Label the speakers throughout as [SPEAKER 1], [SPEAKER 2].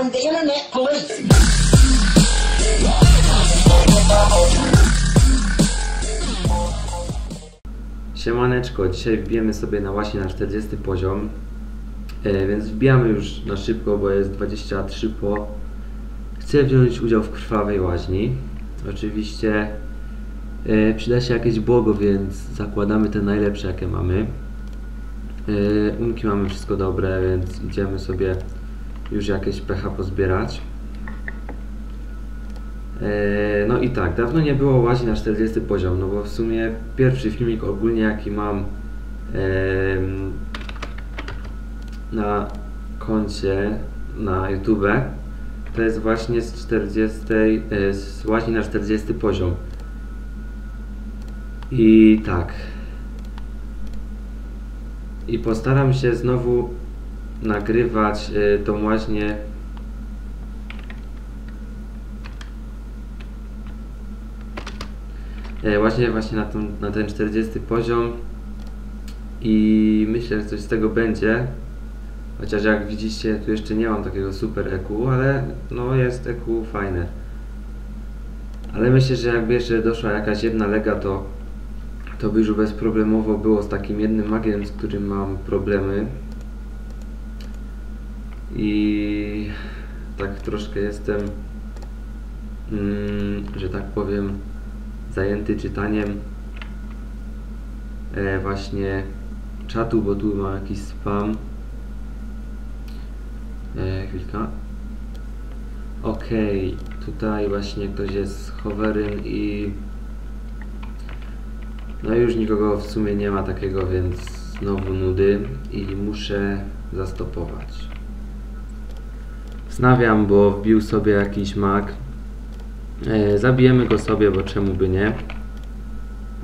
[SPEAKER 1] calling the internet police.
[SPEAKER 2] Siemaneczko, dzisiaj wbijemy sobie na właśnie na 40 poziom, e, więc wbijamy już na szybko, bo jest 23 po. Chcę wziąć udział w krwawej łaźni. Oczywiście e, przyda się jakieś błogo, więc zakładamy te najlepsze jakie mamy. E, umki mamy wszystko dobre, więc idziemy sobie już jakieś pecha pozbierać. E, No i tak, dawno nie było łazi na 40 poziom, no bo w sumie pierwszy filmik ogólnie jaki mam na koncie na YouTube to jest właśnie z 40, e, z łazi na 40 poziom. I tak. I postaram się znowu nagrywać e, tą łaźnię E, Właśnie, właśnie na, na ten 40 poziom i myślę, że coś z tego będzie. Chociaż jak widzicie, tu jeszcze nie mam takiego super EQ, ale no jest EQ fajne. Ale myślę, że jakby jeszcze doszła jakaś jedna lega, to, to by już bezproblemowo było z takim jednym magiem, z którym mam problemy. I tak troszkę jestem, mm, że tak powiem, zajęty czytaniem e, właśnie czatu, bo tu mam jakiś spam. E, chwilka. Okej, tutaj właśnie ktoś jest z hoverem i no już nikogo w sumie nie ma takiego, więc znowu nudy i muszę zastopować. Wznawiam, bo wbił sobie jakiś mag. E, zabijemy go sobie, bo czemu by nie.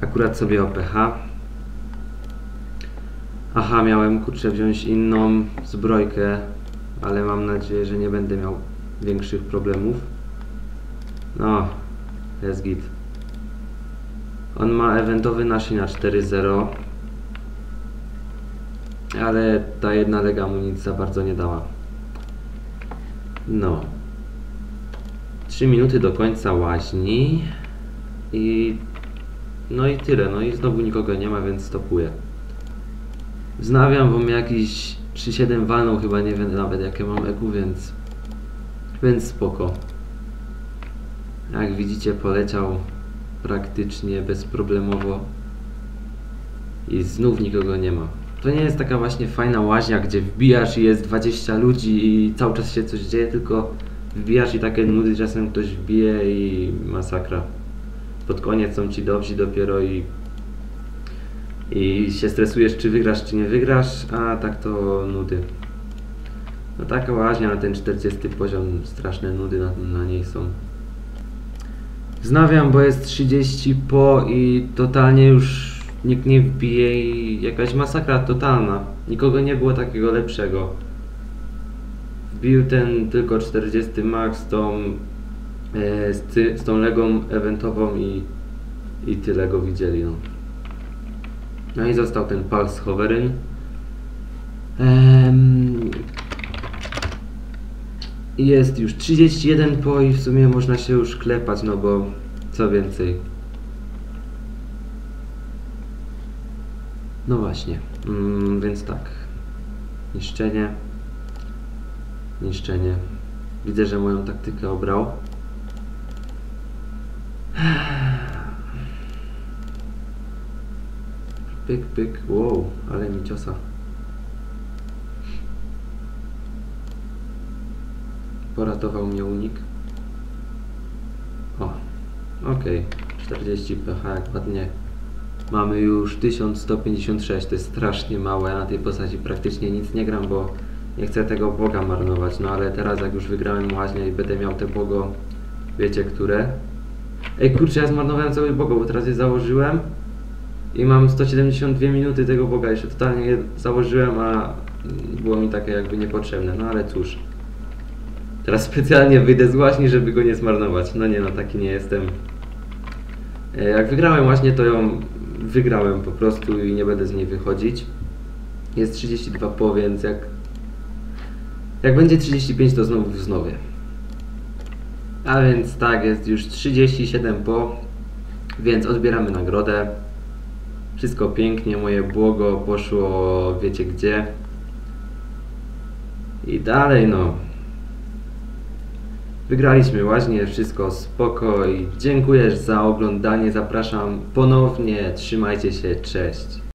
[SPEAKER 2] Akurat sobie OPH. Aha, miałem kurczę wziąć inną zbrojkę, ale mam nadzieję, że nie będę miał większych problemów. No, jest git. On ma eventowy nashi na 4.0, ale ta jedna lega mu nic za bardzo nie dała. No. 3 minuty do końca łaźni i no i tyle, no i znowu nikogo nie ma, więc stopuję. Wznawiam, bo mnie jakiś 3.7 walną, chyba nie wiem nawet jakie mam EQ, więc więc spoko. Jak widzicie poleciał praktycznie bezproblemowo i znów nikogo nie ma. To nie jest taka właśnie fajna łaźnia, gdzie wbijasz i jest 20 ludzi i cały czas się coś dzieje, tylko wbijasz i takie nudy czasem ktoś wbije i masakra. Pod koniec są ci dobrzy dopiero i i się stresujesz czy wygrasz czy nie wygrasz, a tak to nudy. No taka łaźnia na ten 40 poziom, straszne nudy na, na niej są. Wznawiam, bo jest 30 po i totalnie już nikt nie wbije i jakaś masakra totalna. Nikogo nie było takiego lepszego. Wbił ten tylko 40 max z tą, e, z, ty, z tą legą eventową i, i tyle go widzieli. No. no i został ten Pulse Hoverin. Ehm, jest już 31 po i w sumie można się już klepać, no bo co więcej. No właśnie, mm, więc tak. Niszczenie. Niszczenie. Widzę, że moją taktykę obrał. Pyk, pyk, wow, ale mi ciosa. Poratował mnie unik. O, okej. 40 pH, jak ładnie. Mamy już 1156, to jest strasznie małe. Na tej postaci praktycznie nic nie gram, bo nie chcę tego Boga marnować. No ale teraz jak już wygrałem łaźnię i będę miał te Bogo, wiecie które. Ej kurczę, ja zmarnowałem cały Bogo, bo teraz je założyłem i mam 172 minuty tego Boga. Jeszcze totalnie je założyłem, a było mi takie jakby niepotrzebne. No ale cóż. Teraz specjalnie wyjdę z łaźni, żeby go nie zmarnować. No nie no, taki nie jestem. E, Jak wygrałem właśnie, to ją wygrałem po prostu i nie będę z niej wychodzić. Jest 32 po, więc jak Jak będzie 35, to znowu wznowię. A więc tak, jest już 37 po, więc odbieramy nagrodę. Wszystko pięknie, moje błogo poszło wiecie gdzie. I dalej no. Wygraliśmy łaźnie, wszystko spoko i dziękuję za oglądanie. Zapraszam ponownie. Trzymajcie się, cześć.